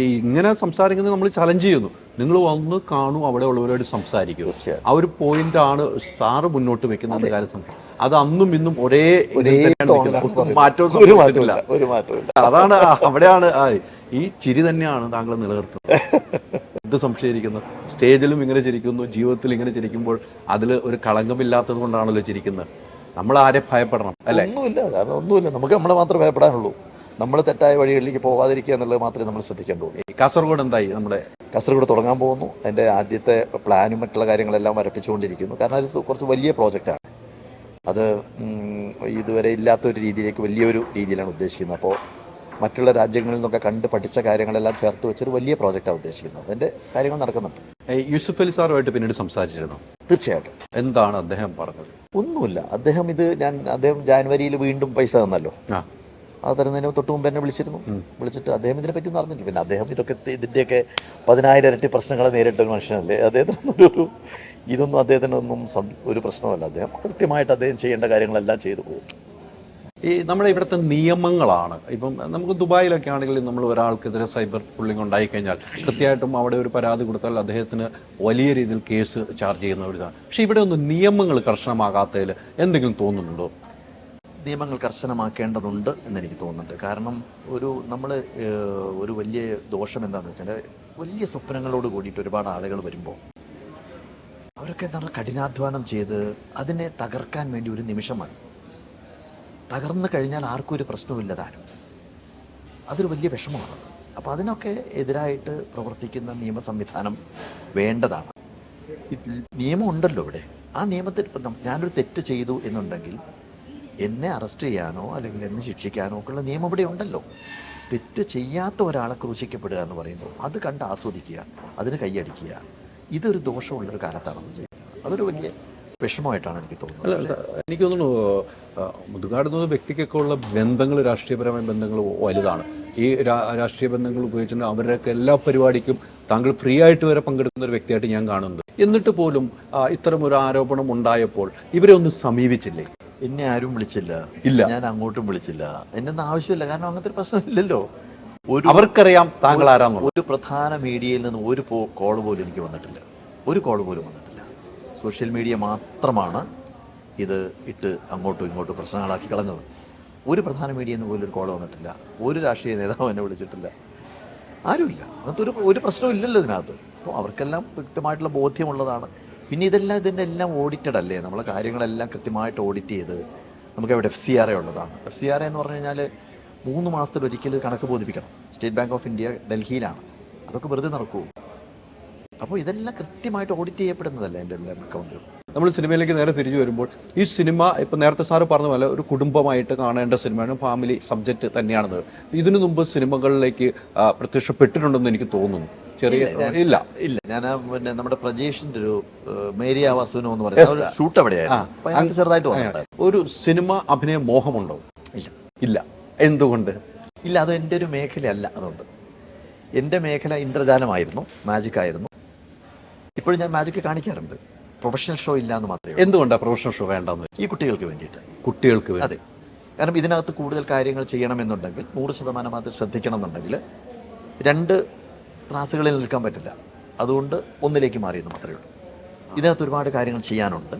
ഇങ്ങനെ സംസാരിക്കുന്നത് നമ്മൾ ചലഞ്ച് ചെയ്യുന്നു. നിങ്ങൾ വന്ന് കാണൂ അവിടെ ഉള്ളവരോട് സംസാരിക്കും. ആ ഒരു പോയിന്റ് ആണ് സാറ് മുന്നോട്ട് വെക്കുന്ന കാര്യം അത് അന്നും ഇന്നും ഒരേ. മാറ്റവും മാറ്റമില്ല അതാണ് അവിടെയാണ് ഈ ചിരി തന്നെയാണ് താങ്കൾ നിലനിർത്തുന്നത്. എന്ത് സംശയിക്കുന്നു? സ്റ്റേജിലും ഇങ്ങനെ ചിരിക്കുന്നു ജീവിതത്തിൽ ഇങ്ങനെ ചിരിക്കുമ്പോൾ അതിൽ ഒരു കളങ്കമില്ലാത്തത് കൊണ്ടാണല്ലോ ചിരിക്കുന്നത്. നമ്മൾ ആരെ ഭയപ്പെടണം അല്ലെ? ഒന്നുമില്ല കാരണം ഒന്നുമില്ല. നമുക്ക് നമ്മളെ മാത്രമേ ഭയപ്പെടാനുള്ളൂ. നമ്മൾ തെറ്റായ വഴികളിലേക്ക് പോകാതിരിക്കുക എന്നുള്ളത് മാത്രമേ നമ്മൾ ശ്രദ്ധിക്കേണ്ടുള്ളൂ കാസർഗോഡ് എന്തായി നമ്മുടെ? കാസർഗോഡ് തുടങ്ങാൻ പോകുന്നു. അതിന്റെ ആദ്യത്തെ പ്ലാനും മറ്റുള്ള കാര്യങ്ങളെല്ലാം വരപ്പിച്ചുകൊണ്ടിരിക്കുന്നു കാരണം അത് കുറച്ച് വലിയ പ്രോജക്റ്റാണ്. അത് ഇതുവരെ ഇല്ലാത്തൊരു രീതിയിലേക്ക് വലിയൊരു രീതിയിലാണ് ഉദ്ദേശിക്കുന്നത്. അപ്പോൾ മറ്റുള്ള രാജ്യങ്ങളിൽ നിന്നൊക്കെ കണ്ട് പഠിച്ച കാര്യങ്ങളെല്ലാം ചേർത്ത് വെച്ചൊരു വലിയ പ്രോജക്റ്റാണ് ഉദ്ദേശിക്കുന്നത്. അതിന്റെ കാര്യങ്ങൾ നടക്കുന്നുണ്ട്. യൂസുഫ് അലി സാറുമായിട്ട് പിന്നീട് സംസാരിച്ചിരുന്നു? തീർച്ചയായിട്ടും. എന്താണ് അദ്ദേഹം പറഞ്ഞത്? ഒന്നുമില്ല. അദ്ദേഹം ഇത് ഞാൻ അദ്ദേഹം ജാനുവരിയിൽ വീണ്ടും പൈസ തന്നല്ലോ. ആ തരുന്നതിന് തൊട്ട് മുമ്പ് എന്നെ വിളിച്ചിരുന്നു. വിളിച്ചിട്ട് അദ്ദേഹം ഇതിനെ പറ്റി ഒന്നും അറിഞ്ഞില്ല പിന്നെ അദ്ദേഹം ഇതൊക്കെ ഇതിന്റെയൊക്കെ പതിനായിരം ഇരട്ടി പ്രശ്നങ്ങളെ നേരിട്ട ഒരു മനുഷ്യനല്ലേ? അദ്ദേഹത്തിന് ഒരു ഇതൊന്നും അദ്ദേഹത്തിനൊന്നും ഒരു പ്രശ്നമല്ല അദ്ദേഹം കൃത്യമായിട്ട് അദ്ദേഹം ചെയ്യേണ്ട കാര്യങ്ങളെല്ലാം ചെയ്തു പോകും. ഈ നമ്മുടെ ഇവിടുത്തെ നിയമങ്ങളാണ്. ഇപ്പം നമുക്ക് ദുബായിലൊക്കെ ആണെങ്കിൽ നമ്മൾ ഒരാൾക്കെതിരെ സൈബർ ബുള്ളിംഗ് ഉണ്ടായിക്കഴിഞ്ഞാൽ കൃത്യമായിട്ടും അവിടെ ഒരു പരാതി കൊടുത്താൽ അദ്ദേഹത്തിന് വലിയ രീതിയിൽ കേസ് ചാർജ് ചെയ്യുന്ന ഒരു ഇതാണ്. പക്ഷേ ഇവിടെ ഒന്നും നിയമങ്ങൾ കർശനമാകാത്തതിൽ എന്തെങ്കിലും തോന്നുന്നുണ്ടോ? നിയമങ്ങൾ കർശനമാക്കേണ്ടതുണ്ട് എന്നെനിക്ക് തോന്നുന്നുണ്ട്. കാരണം ഒരു നമ്മൾ ഒരു വലിയ ദോഷം എന്താണെന്ന് വെച്ചാൽ വലിയ സ്വപ്നങ്ങളോട് കൂടിയിട്ട് ഒരുപാട് ആളുകൾ വരുമ്പോൾ അവരൊക്കെ എന്താണ് കഠിനാധ്വാനം ചെയ്ത് അതിനെ തകർക്കാൻ വേണ്ടി ഒരു നിമിഷം മതി. തകർന്നു കഴിഞ്ഞാൽ ആർക്കും ഒരു പ്രശ്നവുമില്ല താനും. അതൊരു വലിയ വിഷമമാണ്. അപ്പോൾ അതിനൊക്കെ എതിരായിട്ട് പ്രവർത്തിക്കുന്ന നിയമ സംവിധാനം വേണ്ടതാണ്. നിയമം ഉണ്ടല്ലോ ഇവിടെ. ആ നിയമത്തിൽ ഞാനൊരു തെറ്റ് ചെയ്തു എന്നുണ്ടെങ്കിൽ എന്നെ അറസ്റ്റ് ചെയ്യാനോ അല്ലെങ്കിൽ എന്നെ ശിക്ഷിക്കാനോ ഒക്കെയുള്ള നിയമം ഇവിടെ ഉണ്ടല്ലോ. തെറ്റ് ചെയ്യാത്ത ഒരാളെ ക്രൂശിക്കപ്പെടുക എന്ന് പറയുമ്പോൾ അത് കണ്ട് ആസ്വദിക്കുക അതിന് കൈയടിക്കുക ഇതൊരു ദോഷമുള്ളൊരു കാലത്താണ് നമ്മൾ ചെയ്യുന്നത്. അതൊരു വലിയ വിഷമമായിട്ടാണ് എനിക്ക് തോന്നുന്നത്. എനിക്ക് തോന്നുന്നു മുതുകാട് വ്യക്തിക്കൊക്കെ ഉള്ള ബന്ധങ്ങൾ രാഷ്ട്രീയപരമായ ബന്ധങ്ങൾ വലുതാണ്. ഈ രാഷ്ട്രീയ ബന്ധങ്ങൾ ഉപയോഗിച്ചുകൊണ്ട് അവരുടെയൊക്കെ എല്ലാ പരിപാടിക്കും താങ്കൾ ഫ്രീ ആയിട്ട് വരെ പങ്കെടുക്കുന്ന ഒരു വ്യക്തിയായിട്ട് ഞാൻ കാണുന്നത് എന്നിട്ട് പോലും ഇത്തരം ഒരു ആരോപണം ഉണ്ടായപ്പോൾ ഇവരെ ഒന്നും സമീപിച്ചില്ലേ? എന്നെ ആരും വിളിച്ചില്ല. ഇല്ല. ഞാൻ അങ്ങോട്ടും വിളിച്ചില്ല. എന്നൊന്നും ആവശ്യമില്ല. കാരണം അങ്ങനത്തെ ഒരു പ്രശ്നമില്ലല്ലോ. ഒരു അവർക്കറിയാം താങ്കൾ ആരാന്ന് ഒരു പ്രധാന മീഡിയയിൽ നിന്ന് ഒരു കോൾ പോലും എനിക്ക് വന്നിട്ടില്ല. ഒരു കോൾ പോലും വന്നിട്ടില്ല. സോഷ്യൽ മീഡിയ മാത്രമാണ് ഇത് ഇട്ട് അങ്ങോട്ടും ഇങ്ങോട്ടും പ്രശ്നങ്ങളാക്കി കളഞ്ഞത്. ഒരു പ്രധാന മീഡിയയിൽ നിന്ന് പോലും ഒരു കോൾ വന്നിട്ടില്ല. ഒരു രാഷ്ട്രീയ നേതാവ് എന്നെ വിളിച്ചിട്ടില്ല. ആരുമില്ല. അങ്ങനത്തെ ഒരു ഒരു പ്രശ്നവും ഇല്ലല്ലോ ഇതിനകത്ത്. അപ്പോൾ അവർക്കെല്ലാം വ്യക്തമായിട്ടുള്ള ബോധ്യമുള്ളതാണ്. പിന്നെ ഇതെല്ലാം ഇതിന്റെ എല്ലാം ഓഡിറ്റഡ് അല്ലേ? നമ്മളെ കാര്യങ്ങളെല്ലാം കൃത്യമായിട്ട് ഓഡിറ്റ് ചെയ്ത് നമുക്ക് അവിടെ എഫ് സി ആർ എ ഉള്ളതാണ്. എഫ് സി ആർ എ എന്ന് പറഞ്ഞു കഴിഞ്ഞാൽ മൂന്ന് മാസത്തിൽ ഒരിക്കൽ കണക്ക് ബോധിപ്പിക്കണം. സ്റ്റേറ്റ് ബാങ്ക് ഓഫ് ഇന്ത്യ ഡൽഹിയിലാണ്. അതൊക്കെ വെറുതെ നടക്കൂ. അപ്പോൾ ഇതെല്ലാം കൃത്യമായിട്ട് ഓഡിറ്റ് ചെയ്യപ്പെടുന്നതല്ലേ എന്റെ എല്ലാ നമ്മൾ സിനിമയിലേക്ക് നേരെ തിരിച്ചു വരുമ്പോൾ ഈ സിനിമ ഇപ്പം നേരത്തെ സാറ് പറഞ്ഞ പോലെ ഒരു കുടുംബമായിട്ട് കാണേണ്ട സിനിമയാണ് ഫാമിലി സബ്ജക്റ്റ് തന്നെയാണെന്ന് ഇതിനു മുമ്പ് സിനിമകളിലേക്ക് പ്രത്യക്ഷപ്പെട്ടിട്ടുണ്ടെന്ന് എനിക്ക് തോന്നുന്നു. ചെറിയ ഇല്ല ഇല്ല. ഞാൻ പിന്നെ നമ്മുടെ പ്രജേഷിന്റെ ഒരു മേരി ആവാസുനോ എന്ന് പറയുന്ന ഷൂട്ട് എവിടെയായിരുന്നു? ചെറുതായിട്ട് വന്നിട്ടുണ്ട് ഒരു സിനിമ അഭിനയ മോഹമുണ്ടോ? ഇല്ല. ഇല്ല. എന്തുകൊണ്ട്? ഇല്ല അത് എന്റെ ഒരു മേഖലയല്ല അതുകൊണ്ട്. എന്റെ മേഖല ഇന്ദ്രജാലമായിരുന്നു മാജിക് ആയിരുന്നു ഇപ്പോഴും ഞാൻ മാജിക് കാണിക്കാറുണ്ട്. പ്രൊഫഷണൽ ഷോ ഇല്ല എന്ന് മാത്രമേ. എന്തുകൊണ്ടാണ് പ്രൊഫഷണൽ ഷോ വേണ്ടെന്ന്? ഈ കുട്ടികൾക്ക് വേണ്ടിയിട്ട്. കുട്ടികൾക്ക് അതെ. കാരണം ഇതിനകത്ത് കൂടുതൽ കാര്യങ്ങൾ ചെയ്യണമെന്നുണ്ടെങ്കിൽ നൂറ് ശതമാനം അത് ശ്രദ്ധിക്കണം എന്നുണ്ടെങ്കിൽ രണ്ട് ത്രാസുകളിൽ നിൽക്കാൻ പറ്റില്ല. അതുകൊണ്ട് ഒന്നിലേക്ക് മാറിയെന്ന് മാത്രമേ ഉള്ളൂ. ഇതിനകത്ത് ഒരുപാട് കാര്യങ്ങൾ ചെയ്യാനുണ്ട്.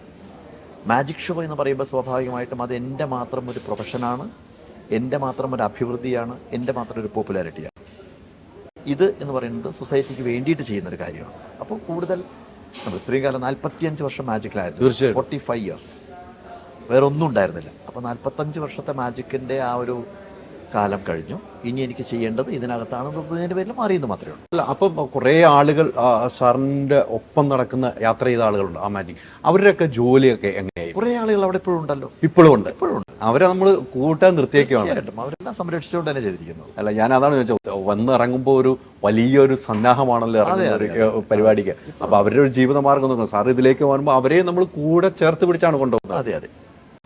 മാജിക് ഷോ എന്ന് പറയുമ്പോൾ സ്വാഭാവികമായിട്ടും അത് എന്റെ മാത്രം ഒരു പ്രൊഫഷനാണ് എന്റെ മാത്രം ഒരു അഭിവൃദ്ധിയാണ്. എന്റെ മാത്രം ഒരു പോപ്പുലാരിറ്റിയാണ് ഇത് എന്ന് പറയുന്നത് സൊസൈറ്റിക്ക് വേണ്ടിയിട്ട് ചെയ്യുന്ന ഒരു കാര്യമാണ്. അപ്പോൾ കൂടുതൽ നമ്മൾ ഇത്രയും കാലം നാൽപ്പത്തിയഞ്ച് വർഷം മാജിക്കിലായിരുന്നു തീർച്ചയായും. ഫോർട്ടി ഫൈവ് ഇയേഴ്സ് വേറെ ഒന്നും ഉണ്ടായിരുന്നില്ല. അപ്പോൾ നാൽപ്പത്തഞ്ച് വർഷത്തെ മാജിക്കിന്റെ ആ ഒരു കാലം കഴിഞ്ഞു. ഇനി എനിക്ക് ചെയ്യേണ്ടത് ഇതിനകത്താണ് എന്നതിന്റെ പേരിൽ മാറിയെന്ന് മാത്രമേ ഉള്ളൂ. അല്ല അപ്പം കുറേ ആളുകൾ സാറിന്റെ ഒപ്പം നടക്കുന്ന യാത്ര ചെയ്ത ആളുകളുണ്ട് ആ മാജിക്. അവരുടെയൊക്കെ ജോലിയൊക്കെ എങ്ങനെയായി കുറേ ആളുകൾ അവിടെ ഇപ്പോഴും ഉണ്ടല്ലോ. ഇപ്പോഴും ഉണ്ട്. ഇപ്പോഴും ഉണ്ട്. അവരെ നമ്മൾ കൂട്ടാൻ നിർത്തിയേക്കാണ് അവരെല്ലാം സംരക്ഷിച്ചുകൊണ്ട് തന്നെ ചെയ്തിരിക്കുന്നത് അല്ല ഞാൻ അതാണ് ചോദിച്ചത്. വന്നിറങ്ങുമ്പോൾ ഒരു വലിയൊരു സന്നാഹമാണല്ലോ പരിപാടിക്ക്. അപ്പം അവരുടെ ഒരു ജീവിതമാർഗം നോക്കണം. സാർ ഇതിലേക്ക് വരുമ്പോൾ അവരെ നമ്മൾ കൂടെ ചേർത്ത് പിടിച്ചാണ് കൊണ്ടുപോകുന്നത്. അതെ അതെ.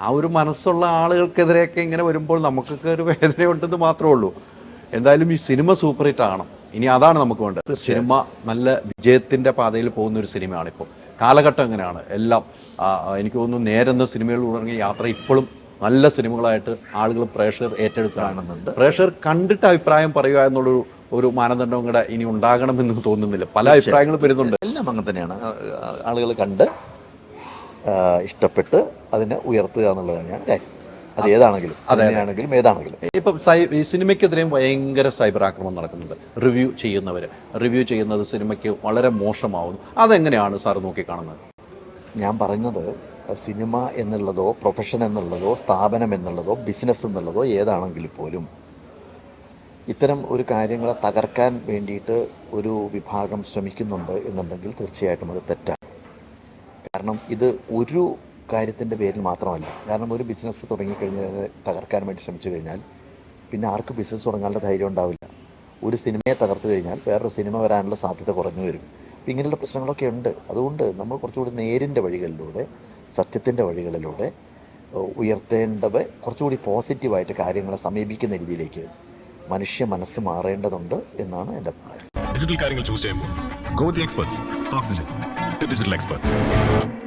ആ ഒരു മനസ്സുള്ള ആളുകൾക്കെതിരെയൊക്കെ ഇങ്ങനെ വരുമ്പോൾ നമുക്കൊക്കെ ഒരു വേദനയുണ്ടെന്ന് മാത്രമേ ഉള്ളൂ. എന്തായാലും ഈ സിനിമ സൂപ്പർ ഹിറ്റ് ആകണം. ഇനി അതാണ് നമുക്ക് വേണ്ടത്. സിനിമ നല്ല വിജയത്തിന്റെ പാതയിൽ പോകുന്ന ഒരു സിനിമയാണ് ഇപ്പോൾ കാലഘട്ടം എങ്ങനെയാണ് എല്ലാം എനിക്ക് തോന്നുന്നു നേരെന്ന സിനിമകളിൽ തുടങ്ങിയ യാത്ര ഇപ്പോഴും നല്ല സിനിമകളായിട്ട് ആളുകൾ പ്രേക്ഷകർ ഏറ്റെടുക്കുകയാണെന്നുണ്ട് പ്രേക്ഷകർ കണ്ടിട്ട് അഭിപ്രായം പറയുക എന്നുള്ളൊരു ഒരു മാനദണ്ഡവും കൂടെ ഇനി ഉണ്ടാകണമെന്ന് തോന്നുന്നില്ല. പല അഭിപ്രായങ്ങളും വരുന്നുണ്ട്. എല്ലാം അങ്ങനെ തന്നെയാണ്. ആളുകൾ കണ്ട് ഇഷ്ടപ്പെട്ട് അതിനെ ഉയർത്തുക എന്നുള്ളത് തന്നെയാണ് കാര്യം അത് ഏതാണെങ്കിലും സിനിമയാണെങ്കിലും ഏതാണെങ്കിലും. ഇപ്പം ഈ സിനിമയ്ക്കെതിരെയും ഭയങ്കര സൈബർ ആക്രമണം നടക്കുന്നുണ്ട്. റിവ്യൂ ചെയ്യുന്നവർ റിവ്യൂ ചെയ്യുന്നത് സിനിമയ്ക്ക് വളരെ മോശമാവുന്നു. അതെങ്ങനെയാണ് സാർ നോക്കിക്കാണുന്നത്? ഞാൻ പറഞ്ഞത് സിനിമ എന്നുള്ളതോ പ്രൊഫഷൻ എന്നുള്ളതോ സ്ഥാപനം എന്നുള്ളതോ ബിസിനസ് എന്നുള്ളതോ ഏതാണെങ്കിൽ പോലും ഇത്തരം ഒരു കാര്യങ്ങളെ തകർക്കാൻ വേണ്ടിയിട്ട് ഒരു വിഭാഗം ശ്രമിക്കുന്നുണ്ട് എന്നുണ്ടെങ്കിൽ തീർച്ചയായിട്ടും അത് തെറ്റാണ്. കാരണം ഇത് ഒരു കാര്യത്തിന്റെ പേരിൽ മാത്രമല്ല. കാരണം ഒരു ബിസിനസ് തുടങ്ങിക്കഴിഞ്ഞാൽ തകർക്കാൻ വേണ്ടി ശ്രമിച്ചു കഴിഞ്ഞാൽ പിന്നെ ആർക്ക് ബിസിനസ് തുടങ്ങാനുള്ള ധൈര്യം ഉണ്ടാവില്ല. ഒരു സിനിമയെ തകർത്തു കഴിഞ്ഞാൽ വേറൊരു സിനിമ വരാനുള്ള സാധ്യത കുറഞ്ഞു വരും. അപ്പം ഇങ്ങനെയുള്ള പ്രശ്നങ്ങളൊക്കെ ഉണ്ട്. അതുകൊണ്ട് നമ്മൾ കുറച്ചുകൂടി നേരിന്റെ വഴികളിലൂടെ സത്യത്തിന്റെ വഴികളിലൂടെ ഉയർത്തേണ്ടവ കുറച്ചുകൂടി പോസിറ്റീവായിട്ട് കാര്യങ്ങളെ സമീപിക്കുന്ന രീതിയിലേക്ക് മനുഷ്യ മനസ്സ് മാറേണ്ടതുണ്ട് എന്നാണ് എന്റെ അഭിപ്രായം. ഡിജിറ്റൽ കാര്യങ്ങൾ ചൂസ് ചെയ്യുമ്പോൾ എക്സ്പെർട്സ് ഓക്സിജൻ ഡിജിറ്റൽ എക്സ്പെർട്ട്